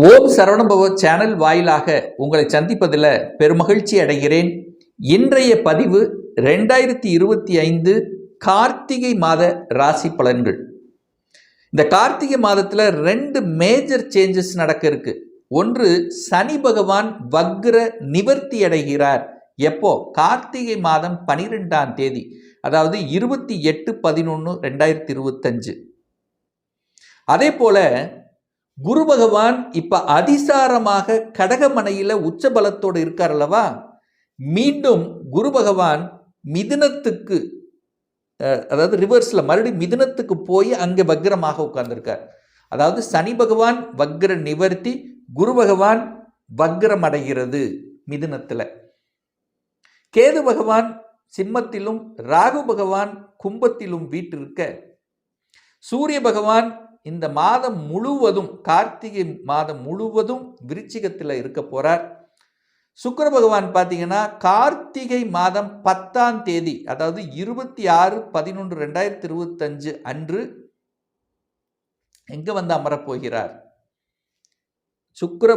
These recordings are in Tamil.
ஓம் சரவணபவ சேனல் வாயிலாக உங்களை சந்திப்பதில் பெருமகிழ்ச்சி அடைகிறேன். இன்றைய பதிவு ரெண்டாயிரத்தி இருபத்தி ஐந்து கார்த்திகை மாத ராசி பலன்கள். இந்த கார்த்திகை மாதத்தில் ரெண்டு மேஜர் சேஞ்சஸ் நடக்க இருக்கு. ஒன்று சனி பகவான் வக்ர நிவர்த்தி அடைகிறார். எப்போ? கார்த்திகை மாதம் பனிரெண்டாம் தேதி அதாவது இருபத்தி எட்டு பதினொன்று ரெண்டாயிரத்தி இருபத்தஞ்சு. அதே போல குரு பகவான் இப்போ அதிசாரமாக கடகமனையில் உச்ச பலத்தோடு இருக்கார் அல்லவா? மீண்டும் குரு பகவான் மிதுனத்துக்கு அதாவது ரிவர்ஸில் மறுபடியும் மிதுனத்துக்கு போய் அங்கே வக்ரமாக உட்கார்ந்துருக்கார். அதாவது சனி பகவான் வக்ர நிவர்த்தி குரு பகவான் வக்ரம் அடைகிறது மிதுனத்தில். கேது பகவான் சிம்மத்திலும் ராகு பகவான் கும்பத்திலும் வீட்டிருக்க சூரிய பகவான் இந்த மாதம் முழுவதும் கார்த்திகை மாதம் முழுவதும் விருச்சிகத்தில் இருக்க போகிறார் சுக்கர பகவான் பார்த்தீங்கன்னா கார்த்திகை மாதம் பத்தாம் தேதி அதாவது இருபத்தி ஆறு பதினொன்று ரெண்டாயிரத்தி இருபத்தஞ்சு அன்று எங்கே வந்து அமரப் போகிறார்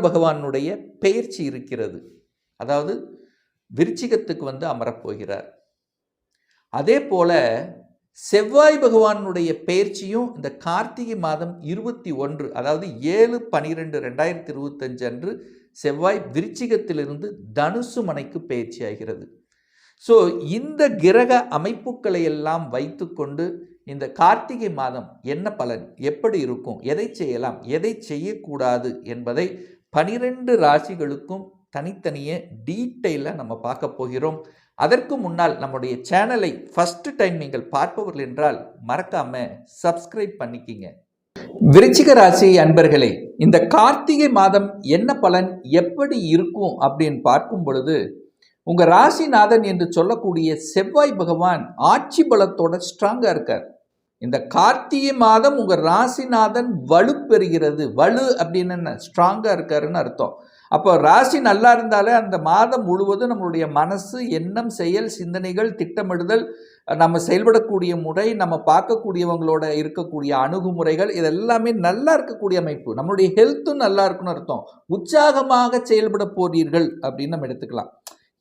பகவானுடைய பெயர்ச்சி இருக்கிறது. அதாவது விருச்சிகத்துக்கு வந்து அமரப் போகிறார் அதே போல செவ்வாய் பகவானுடைய பயிற்சியும் இந்த கார்த்திகை மாதம் இருபத்தி ஒன்று அதாவது ஏழு பனிரெண்டு ரெண்டாயிரத்தி இருபத்தஞ்சு அன்று செவ்வாய் விருச்சிகத்திலிருந்து தனுசு மனைக்கு பயிற்சி ஆகிறது ஸோ இந்த கிரக அமைப்புகளை எல்லாம் வைத்துக்கொண்டு இந்த கார்த்திகை மாதம் என்ன பலன்? எப்படி இருக்கும்? எதை செய்யலாம்? எதை செய்யக்கூடாது? என்பதை பனிரெண்டு ராசிகளுக்கும் தனித்தனியே டீட்டெயிலாக நம்ம பார்க்க போகிறோம். அதற்கு முன்னால் நம்முடைய சேனலை ஃபஸ்ட்டு டைம் நீங்கள் பார்ப்பவர்கள் என்றால் மறக்காமல் சப்ஸ்கிரைப் பண்ணிக்கிங்க. விருச்சிக ராசி அன்பர்களே இந்த கார்த்திகை மாதம் என்ன பலன் எப்படி இருக்கும் அப்படின்னு பார்க்கும் பொழுது உங்கள் ராசிநாதன் என்று சொல்லக்கூடிய செவ்வாய் பகவான் ஆட்சி பலத்தோட ஸ்ட்ராங்காக இருக்கார். இந்த கார்த்திகை மாதம் உங்கள் ராசிநாதன் வலு பெறுகிறது வலு அப்படின்னு என்ன? ஸ்ட்ராங்காக இருக்காருன்னு அர்த்தம். அப்போ ராசி நல்லா இருந்தாலே அந்த மாதம் முழுவதும் நம்மளுடைய மனசு எண்ணம் செயல் சிந்தனைகள் திட்டமிடுதல் நம்ம செயல்படக்கூடிய முறை நம்ம பார்க்கக்கூடியவங்களோட இருக்கக்கூடிய அணுகுமுறைகள் இதெல்லாமே நல்லா இருக்கக்கூடிய அமைப்பு. நம்மளுடைய ஹெல்த்தும் நல்லா இருக்குன்னு அர்த்தம். உற்சாகமாக செயல்பட போறீர்கள் அப்படின்னு நம்ம எடுத்துக்கலாம்.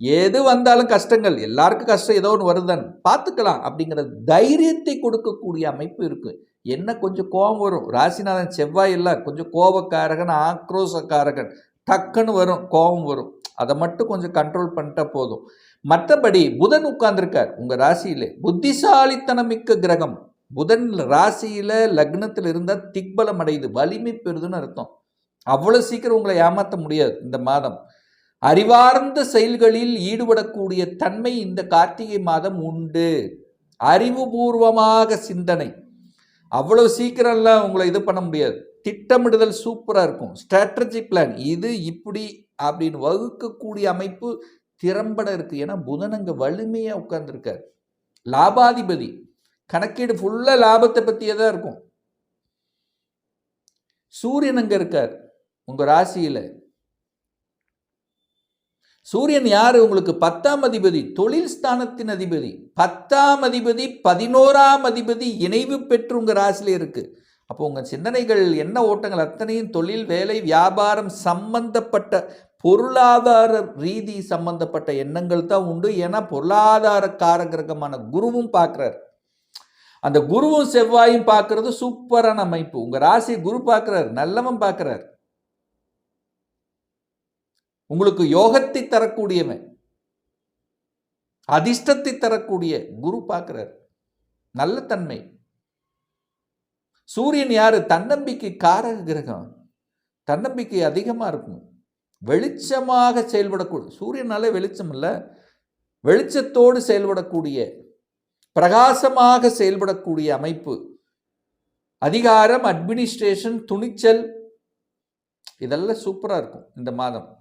எது வந்தாலும் கஷ்டங்கள் எல்லாருக்கும் கஷ்டம் ஏதோ ஒன்று வருதுன்னு பார்த்துக்கலாம் அப்படிங்கிற தைரியத்தை கொடுக்கக்கூடிய அமைப்பு இருக்குது என்ன கொஞ்சம் கோபம் வரும். ராசிநாதன் செவ்வாய் இல்லை கொஞ்சம் கோபக்காரகன் ஆக்ரோஷக்காரகன் டக்குன்னு வரும் கோபம் வரும். அதை மட்டும் கொஞ்சம் கண்ட்ரோல் பண்ணிட்டா போதும். மற்றபடி புதன் உட்கார்ந்துருக்கார் உங்கள் ராசியிலே. புத்திசாலித்தனம் மிக்க கிரகம். புதன் ராசியில் லக்னத்தில் இருந்தால் திக்பலம் அடையுது வலிமை பெறுதுன்னு அர்த்தம். அவ்வளோ சீக்கிரம் உங்களை ஏமாற்ற முடியாது இந்த மாதம். அறிவார்ந்த செயல்களில் ஈடுபடக்கூடிய தன்மை இந்த கார்த்திகை மாதம் உண்டு. அறிவுபூர்வமாக சிந்தனை. அவ்வளோ சீக்கிரம்லாம் உங்களை இது பண்ண முடியாது. திட்டமிடுதல் சூப்பராக இருக்கும். ஸ்ட்ராட்டஜி பிளான் இது இப்படி அப்படின்னு வகுக்கக்கூடிய அமைப்பு திறம்பட இருக்குது ஏன்னா புதன் அங்கே வலிமையாக உட்கார்ந்துருக்கார். லாபாதிபதி. கணக்கீடு ஃபுல்லாக லாபத்தை பற்றியே தான் இருக்கும். சூரியன் அங்கே இருக்கார். உங்கள் ராசியில். சூரியன் யார்? உங்களுக்கு பத்தாம் அதிபதி தொழில் ஸ்தானத்தின் அதிபதி. பத்தாம் அதிபதி பதினோராம் அதிபதி இணைவு பெற்று உங்கள் ராசியில் இருக்குது அப்போ உங்கள் சிந்தனைகள் என்ன ஓட்டங்கள்? அத்தனையும் தொழில் வேலை வியாபாரம் சம்பந்தப்பட்ட பொருளாதார ரீதி சம்பந்தப்பட்ட எண்ணங்கள் தான் உண்டு. ஏன்னா பொருளாதார காரகிரகமான குருவும் பார்க்குறார். அந்த குருவும் செவ்வாயும் பார்க்கறது சூப்பரான அமைப்பு. உங்கள் ராசி குரு பார்க்குறார் நல்லவன் பார்க்குறார். உங்களுக்கு யோகத்தை தரக்கூடியவன் அதிர்ஷ்டத்தை தரக்கூடிய குரு பார்க்கிறார். நல்ல தன்மை. சூரியன் யார்? தன்னம்பிக்கை காரக கிரகம். தன்னம்பிக்கை அதிகமாக இருக்கும். வெளிச்சமாக செயல்படக்கூடிய சூரியனாலே வெளிச்சம் இல்லை. வெளிச்சத்தோடு செயல்படக்கூடிய பிரகாசமாக செயல்படக்கூடிய அமைப்பு. அதிகாரம் அட்மினிஸ்ட்ரேஷன் துணிச்சல் இதெல்லாம் சூப்பராக இருக்கும் இந்த மாதம்.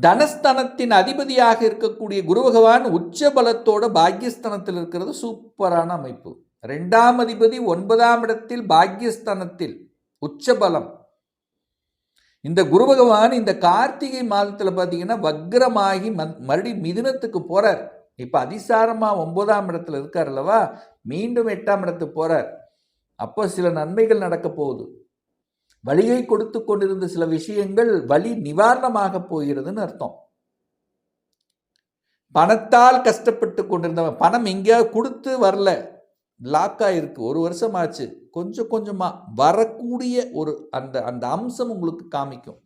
தனஸ்தனத்தின் அதிபதியாக இருக்கக்கூடிய குரு பகவான் உச்ச பலத்தோட பாக்கியஸ்தனத்தில் இருக்கிறது சூப்பரான அமைப்பு. ரெண்டாம் அதிபதி ஒன்பதாம் இடத்தில் பாக்யஸ்தானத்தில் உச்சபலம். இந்த குரு பகவான் இந்த கார்த்திகை மாதத்தில் பார்த்தீங்கன்னா வக்ரமாகி மறுபடி மிதுனத்துக்கு போறார். இப்போ அதிசாரமாக ஒன்பதாம் இடத்துல இருக்கார் அல்லவா? மீண்டும் எட்டாம் இடத்துக்கு போறார். அப்போ சில நன்மைகள் நடக்க போகுது. வழியை கொடுத்து கொண்டிருந்த சில விஷயங்கள் வழி நிவாரணமாக போகிறதுன்னு அர்த்தம். பணத்தால் கஷ்டப்பட்டு கொண்டிருந்தவன் பணம் எங்கேயாவது கொடுத்து வரல. லாக் ஆகிருக்கு ஒரு வருஷம் ஆச்சு கொஞ்சம் கொஞ்சமா வரக்கூடிய ஒரு அந்த அந்த அம்சம் உங்களுக்கு காமிக்கும்.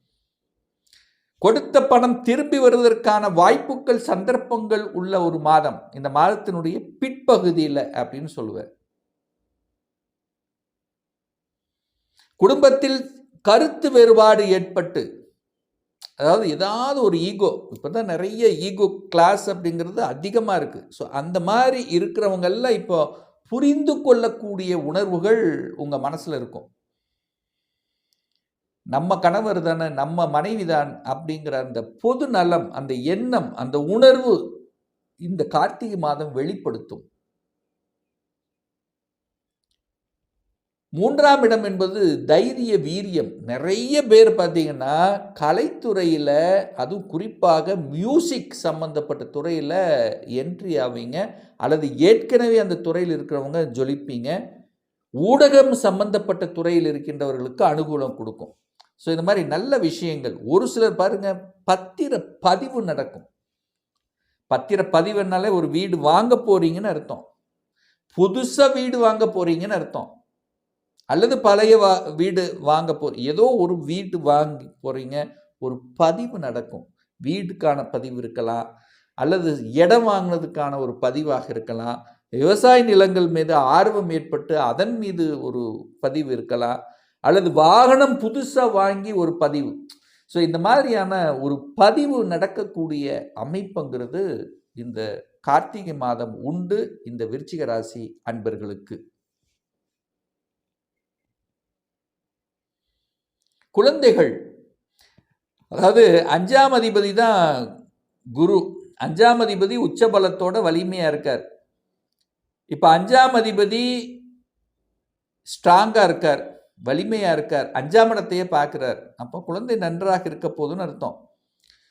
கொடுத்த பணம் திரும்பி வருவதற்கான வாய்ப்புகள் சந்தர்ப்பங்கள் உள்ள ஒரு மாதம். இந்த மாதத்தினுடைய பிற்பகுதியில் அப்படின்னு சொல்லுவேன் குடும்பத்தில் கருத்து வேறுபாடு ஏற்பட்டு அதாவது ஏதாவது ஒரு ஈகோ இப்போ தான் நிறைய ஈகோ கிளாஸ் அப்படிங்கிறது அதிகமாக இருக்குது ஸோ அந்த மாதிரி இருக்கிறவங்கெல்லாம் இப்போ புரிந்து கொள்ளக்கூடிய உணர்வுகள் உங்கள் மனசில் இருக்கும். நம்ம கணவர் தானே நம்ம மனைவி தான் அப்படிங்கிற அந்த பொது நலம் அந்த எண்ணம் அந்த உணர்வு இந்த கார்த்திகை மாதம் வெளிப்படுத்தும். மூன்றாம் இடம் என்பது தைரிய வீரியம். நிறைய பேர் பார்த்திங்கன்னா கலைத்துறையில் அதுவும் குறிப்பாக மியூசிக் சம்மந்தப்பட்ட துறையில் என்ட்ரி ஆவீங்க. அல்லது ஏற்கனவே அந்த துறையில் இருக்கிறவங்க ஜொலிப்பீங்க. ஊடகம் சம்பந்தப்பட்ட துறையில் இருக்கின்றவர்களுக்கு அனுகூலம் கொடுக்கும். ஸோ இந்த மாதிரி நல்ல விஷயங்கள். ஒரு சிலர் பாருங்கள் பத்திர பதிவு நடக்கும். பத்திர பதிவுனாலே ஒரு வீடு வாங்க போகிறீங்கன்னு அர்த்தம். புதுசாக வீடு வாங்க போகிறீங்கன்னு அர்த்தம். அல்லது பழைய வா வீடு வாங்க போ ஏதோ ஒரு வீடு வாங்கி போகிறீங்க ஒரு பதிவு நடக்கும். வீடுக்கான பதிவு இருக்கலாம் அல்லது இடம் வாங்கினதுக்கான ஒரு பதிவாக இருக்கலாம். விவசாய நிலங்கள் மீது ஆர்வம் ஏற்பட்டு அதன் மீது ஒரு பதிவு இருக்கலாம். அல்லது வாகனம் புதுசாக வாங்கி ஒரு பதிவு. ஸோ இந்த மாதிரியான ஒரு பதிவு நடக்கக்கூடிய அமைப்புங்கிறது இந்த கார்த்திகை மாதம் உண்டு இந்த விருச்சிக ராசி அன்பர்களுக்கு. குழந்தைகள். அதாவது அஞ்சாம் அதிபதி தான் குரு. அஞ்சாம் அதிபதி உச்சபலத்தோட வலிமையாக இருக்கார். இப்போ அஞ்சாம் அதிபதி ஸ்ட்ராங்காக இருக்கார் வலிமையாக இருக்கார் அஞ்சாம் இடத்தையே பார்க்குறார் அப்போ குழந்தை நன்றாக இருக்க போதுன்னு அர்த்தம்.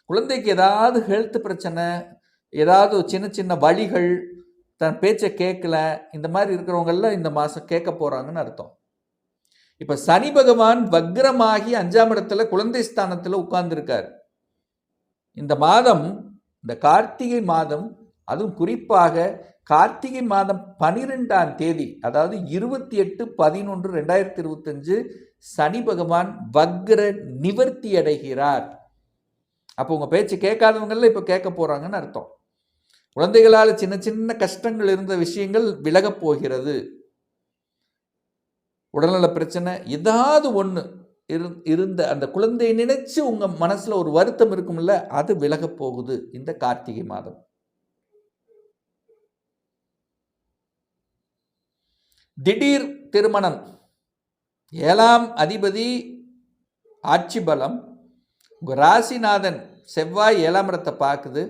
குழந்தைக்கு ஏதாவது ஹெல்த் பிரச்சனை ஏதாவது சின்ன சின்ன வழிகள் தன் பேச்சை கேட்கல இந்த மாதிரி இருக்கிறவங்கெல்லாம் இந்த மாதம் கேட்க போகிறாங்கன்னு அர்த்தம். இப்போ சனி பகவான் வக்ரமாகி அஞ்சாம் இடத்துல குழந்தை ஸ்தானத்தில் உட்கார்ந்துருக்கார். இந்த மாதம் இந்த கார்த்திகை மாதம் அதுவும் குறிப்பாக கார்த்திகை மாதம் பனிரெண்டாம் தேதி அதாவது இருபத்தி எட்டு பதினொன்று ரெண்டாயிரத்தி இருபத்தஞ்சு சனி பகவான் வக்ர நிவர்த்தி அடைகிறார். அப்போ உங்கள் பேச்சு கேட்காதவங்கள இப்போ கேட்க போகிறாங்கன்னு அர்த்தம். குழந்தைகளால் சின்ன சின்ன கஷ்டங்கள் இருந்த விஷயங்கள் விலகப் போகிறது. உடல்நல பிரச்சனை ஏதாவது ஒன்று இரு இருந்த அந்த குழந்தையை நினைச்சு உங்கள் மனசில் ஒரு வருத்தம் இருக்கும்ல அது விலகப் போகுது இந்த கார்த்திகை மாதம். திடீர் திருமணம். ஏழாம் அதிபதி ஆட்சி பலம் உங்கள் ராசிநாதன் செவ்வாய் ஏழாம் இடத்தை பார்க்குது.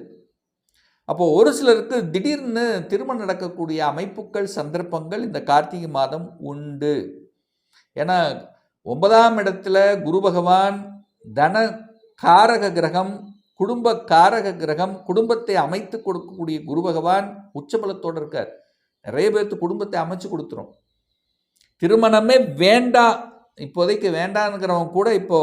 அப்போது ஒரு சிலருக்கு திடீர்னு திருமணம் நடக்கக்கூடிய அமைப்புகள் சந்தர்ப்பங்கள் இந்த கார்த்திகை மாதம் உண்டு. ஏன்னா ஒன்பதாம் இடத்துல குரு பகவான் தன காரக கிரகம் குடும்ப காரக கிரகம் குடும்பத்தை அமைத்து கொடுக்கக்கூடிய குரு பகவான் உச்சபலத்தோடு இருக்கார். நிறைய பேர்த்து குடும்பத்தை அமைச்சு கொடுத்துரும். திருமணமே வேண்டாம் இப்போதைக்கு வேண்டாங்கிறவங்க கூட இப்போ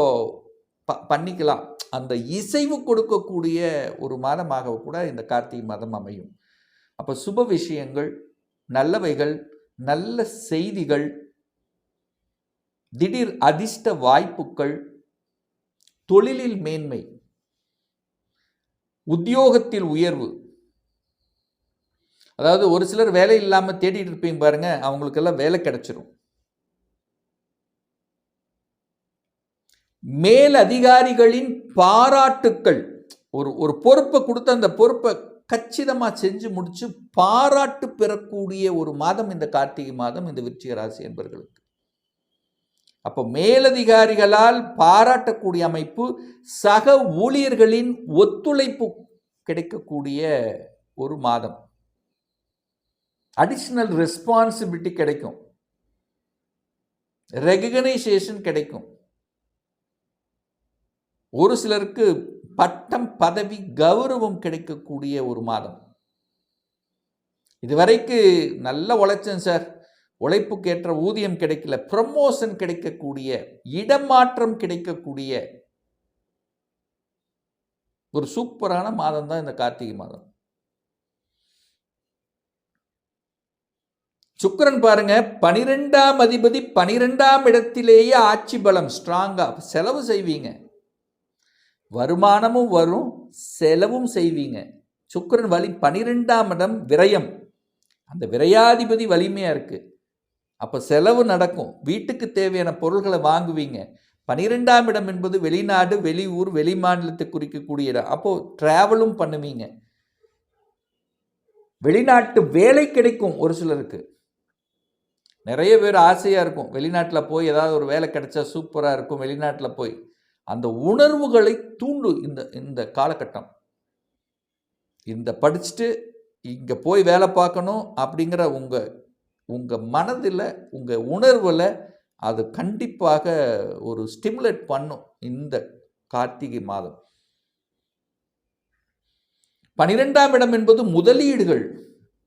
ப பண்ணிக்கலாம். அந்த இசைவு கொடுக்கக்கூடிய ஒரு மாதமாக கூட இந்த கார்த்திகை மாதம் அமையும். அப்போ சுப விஷயங்கள் நல்லவைகள் நல்ல செய்திகள் திடீர் அதிர்ஷ்ட வாய்ப்புகள் தொழிலில் மேன்மை உத்தியோகத்தில் உயர்வு. அதாவது ஒரு சிலர் வேலை இல்லாமல் தேடிட்டு இருப்பீங்க பாருங்க அவங்களுக்கெல்லாம் வேலை கிடைச்சிரும். மேல் அதிகாரிகளின் பாராட்டுக்கள். ஒரு ஒரு பொறுப்பை கொடுத்து அந்த பொறுப்பை கச்சிதமாக செஞ்சு முடிச்சு பாராட்டு பெறக்கூடிய ஒரு மாதம் இந்த கார்த்திகை மாதம் இந்த விருச்சிக ராசி என்பவர்களுக்கு அப்போ மேலதிகாரிகளால் பாராட்டக்கூடிய அமைப்பு சக ஊழியர்களின் ஒத்துழைப்பு கிடைக்கக்கூடிய ஒரு மாதம். அடிஷ்னல் ரெஸ்பான்சிபிலிட்டி கிடைக்கும். ரெகனைசேஷன் கிடைக்கும். ஒரு சிலருக்கு பட்டம் பதவி கௌரவம் கிடைக்கக்கூடிய ஒரு மாதம். இதுவரைக்கு நல்ல உழைச்சேன் சார். உழைப்புக்கேற்ற ஊதியம் கிடைக்கல ப்ரமோஷன் கிடைக்கக்கூடிய இடமாற்றம் கிடைக்கக்கூடிய ஒரு சூப்பரான மாதம் தான் இந்த கார்த்திகை மாதம். சுக்கரன் பாருங்க பனிரெண்டாம் அதிபதி பனிரெண்டாம் இடத்திலேயே ஆட்சி பலம் ஸ்ட்ராங்கா செலவு செய்வீங்க. வருமானமும் வரும் செலவும் செய்வீங்க. சுக்கரன் வலி பனிரெண்டாம் இடம் விரயம். அந்த விரையாதிபதி வலிமையா இருக்கு. அப்போ செலவு நடக்கும். வீட்டுக்கு தேவையான பொருள்களை வாங்குவீங்க. பனிரெண்டாம் இடம் என்பது வெளிநாடு வெளியூர் வெளி மாநிலத்தை குறிக்கக்கூடிய இடம். அப்போது டிராவலும் பண்ணுவீங்க. வெளிநாட்டு வேலை கிடைக்கும் ஒரு சிலருக்கு. நிறைய பேர் ஆசையாக இருக்கும். வெளிநாட்டில் போய் ஏதாவது ஒரு வேலை கிடைச்சா சூப்பராக இருக்கும். வெளிநாட்டில் போய். அந்த உணர்வுகளை தூண்டு இந்த இந்த காலகட்டம். இந்த படிச்சுட்டு இங்கே போய் வேலை பார்க்கணும் அப்படிங்கிற உங்கள் உங்கள் மனதில் உங்கள் உணர்வில் அது கண்டிப்பாக ஒரு ஸ்டிமுலேட் பண்ணும் இந்த கார்த்திகை மாதம். பனிரெண்டாம் இடம் என்பது முதலீடுகள்.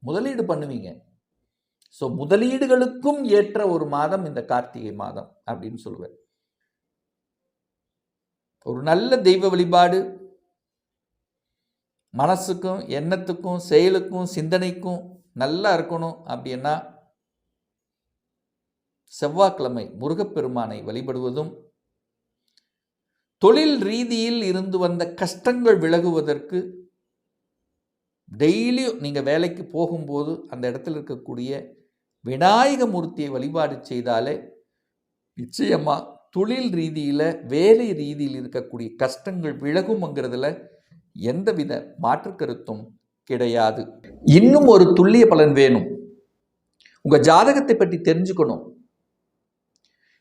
முதலீடு பண்ணுவீங்க. ஸோ முதலீடுகளுக்கும் ஏற்ற ஒரு மாதம் இந்த கார்த்திகை மாதம் அப்படின்னு சொல்லுவேன் ஒரு நல்ல தெய்வ வழிபாடு. மனசுக்கும் எண்ணத்துக்கும் செயலுக்கும் சிந்தனைக்கும் நல்லா இருக்கணும் அப்படின்னா செவ்வாய்க்கிழமை முருகப்பெருமானை வழிபடுவதும் தொழில் ரீதியில் இருந்து வந்த கஷ்டங்கள் விலகுவதற்கு டெய்லியும் நீங்கள் வேலைக்கு போகும்போது அந்த இடத்துல இருக்கக்கூடிய விநாயக மூர்த்தியை வழிபாடு செய்தாலே நிச்சயமாக தொழில் ரீதியில் வேலை ரீதியில் இருக்கக்கூடிய கஷ்டங்கள் விலகும்ங்கிறதுல எந்தவித மாற்று கருத்தும் கிடையாது. இன்னும் ஒரு துல்லிய பலன் வேணும். உங்கள் ஜாதகத்தை பற்றி தெரிஞ்சுக்கணும்.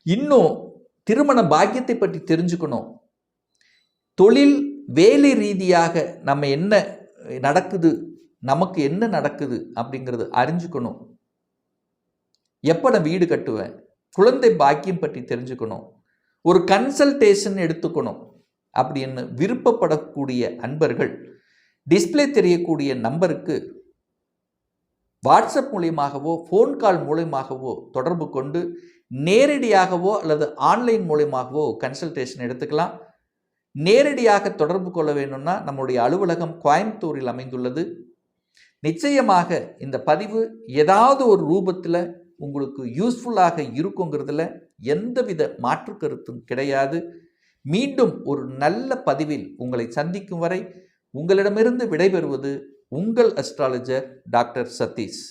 இன்னும் திருமண பாக்கியத்தை பற்றி தெரிஞ்சுக்கணும். தொழில் வேலை ரீதியாக நம்ம என்ன நடக்குது நமக்கு என்ன நடக்குது அப்படிங்கிறது அறிஞ்சுக்கணும். எப்போ நான் வீடு கட்டுவேன்? குழந்தை பாக்கியம் பற்றி தெரிஞ்சுக்கணும். ஒரு கன்சல்டேஷன் எடுத்துக்கணும் அப்படின்னு விருப்பப்படக்கூடிய அன்பர்கள் டிஸ்ப்ளே தெரியக்கூடிய நம்பருக்கு வாட்ஸ்அப் மூலியமாகவோ ஃபோன் கால் மூலியமாகவோ தொடர்பு கொண்டு நேரடியாகவோ அல்லது ஆன்லைன் மூலியமாகவோ கன்சல்டேஷன் எடுத்துக்கலாம். நேரடியாக தொடர்பு கொள்ள வேணும்னா நம்முடைய அலுவலகம் கோயம்புத்தூரில் அமைந்துள்ளது. நிச்சயமாக இந்த பதிவு ஏதாவது ஒரு ரூபத்தில் உங்களுக்கு யூஸ்ஃபுல்லாக இருக்குங்கிறதுல எந்தவித மாற்று கருத்தும் கிடையாது. மீண்டும் ஒரு நல்ல பதிவில் உங்களை சந்திக்கும் வரை உங்களிடமிருந்து விடைபெறுவது உங்கள் அஸ்ட்ராலஜர் டாக்டர் சதீஷ்.